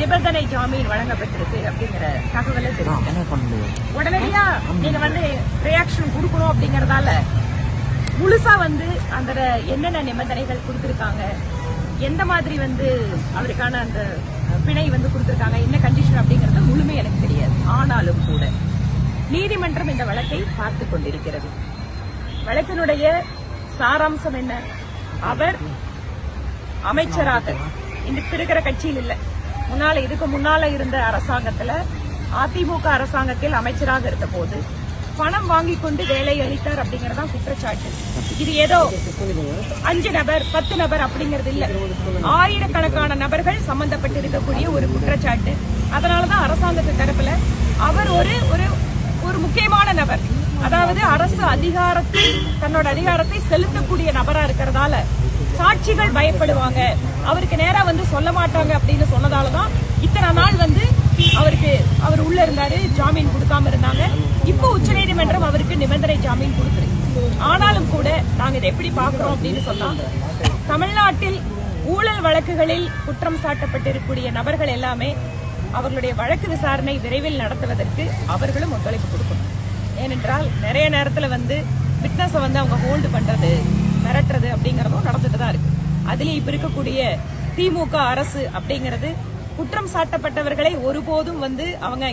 நிபந்தனை ஜாமீன் வழங்கப்பட்டிருக்கு அப்படிங்கிற தகவலை தெரியும் உடனடியா நீங்க வந்து ரியாக்ஷன் கொடுக்கணும் அப்படிங்கறதால முழுசா வந்து அந்த என்னென்ன நிபந்தனைகள் கொடுத்திருக்காங்க எந்த மாதிரி வந்து அவருக்கான அந்த பிணை வந்து கொடுத்திருக்காங்க என்ன கண்டிஷன் அப்படிங்கறது முழுமை எனக்கு தெரியாது. ஆனாலும் கூட நீதிமன்றம் இந்த வழக்கை பார்த்து கொண்டிருக்கிறது. வழக்கினுடைய சாராம்சம் என்ன? அவர் அமைச்சராக இந்த இருக்கிற கட்சியில் இல்ல. முன்னால இதுக்கு முன்னால இருந்த அரசாங்கத்துல அதிமுக அரசாங்கத்தில் அமைச்சராக இருந்த போது பணம் வாங்கி கொண்டு வேலை அளித்தார் அப்படிங்கறதா குற்றச்சாட்டு. இது ஏதோ அஞ்சு நபர் பத்து நபர் அப்படிங்கறது இல்ல. ஆயிரக்கணக்கான நபர்கள் சம்பந்தப்பட்டு இருக்கக்கூடிய ஒரு குற்றச்சாட்டு. அதனாலதான் அரசாங்கத்து தரப்புல அவர் ஒரு ஒரு ஒரு முக்கியமான நபர். அதாவது அரசு அதிகாரத்தை தன்னோட அதிகாரத்தை செலுத்தக்கூடிய நபரா இருக்கிறதால சாட்சிகள் பயப்படுவாங்க. அவருக்கு நேரா வந்து சொல்ல மாட்டாங்க அப்படின்னு சொன்னதாலதான் இத்தனை நாள் வந்து அவருக்கு அவர் உள்ள இருந்தாரு ஜாமீன் கொடுக்காம இருந்தாங்க. இப்போ உச்சநீதிமன்றம் அவருக்கு நிபந்தனை ஜாமீன் கொடுத்துருக்கு ஆனாலும் கூட நாங்க இதை எப்படி பாக்குறோம் அப்படின்னு சொன்னாங்க தமிழ்நாட்டில் ஊழல் வழக்குகளில் குற்றம் சாட்டப்பட்டிருக்கக்கூடிய நபர்கள் எல்லாமே அவர்களுடைய வழக்கு விசாரணை விரைவில் நடத்துவதற்கு அவர்களும் ஒத்துழைப்பு கொடுக்கணும். ஏனென்றால் நிறைய நேரத்துல வந்து விட்னஸை வந்து அவங்க ஹோல்டு பண்றது இருக்கு இப்ப இருக்கக்கூடிய திமுக அரசு அப்படிங்கிறது குற்றம் சாட்டப்பட்டவர்களை ஒருபோதும் வந்து அவங்க